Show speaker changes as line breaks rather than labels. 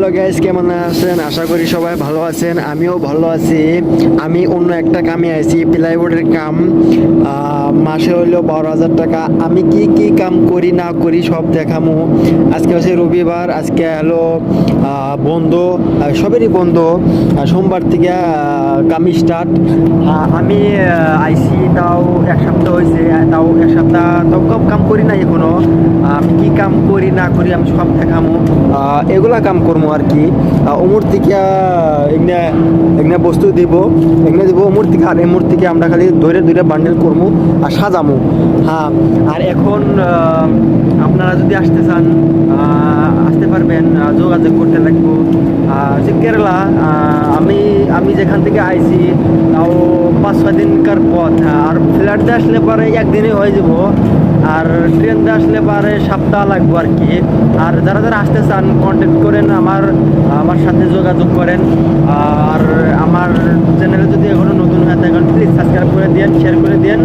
Hello guys কেমন আছেন? আশা করি সবাই ভালো আছেন, আমিও ভালো আছি। আমি অন্য একটা কামে আছি প্লাইউডের কাম। মাসে হইল বারো হাজার টাকা। আমি কি কি কাম করি না করি সব দেখামু। আজকে হচ্ছে রবিবার, আজকে হলো বন্ধ সবেরই বন্ধ। সোমবার থেকে কামি স্টার্ট আমি আহ, আইসি তাও এক সপ্তাহ হয়েছে তাও এক সপ্তাহ তাও কম কাম করি না এখনও। আমি কি কাম করি না করি আমি সব দেখামো। এগুলা কাম করব আর কি। ওমর থেকে এমনি এমনি বস্তু দিব। এমনি দিব ওমর থেকে আর এমর থেকে আমরা খালি ধরে ধরে বান্ডেল করব আর সাজামো। হ্যাঁ আর এখন আপনারা যদি আসতে চান যোগাযোগ করতে লাগবো। যে কেরালা আমি আমি যেখান থেকে আইছি, তাও পাঁচ, ছয় দিনকার পথ। আর ফ্ল্যাট দিয়ে আসলে পরে একদিনে হয়ে যাব। আর ট্রেন দিয়ে আসলে পরে সপ্তাহ লাগবো আর কি। আর যারা যারা আসতে চান কন্ট্যাক্ট করেন আমার আমার সাথে যোগাযোগ করেন। আর আমার চ্যানেলে যদি এখনও নতুন হয়ে থাকেন প্লিজ সাবস্ক্রাইব করে দিন শেয়ার করে দিন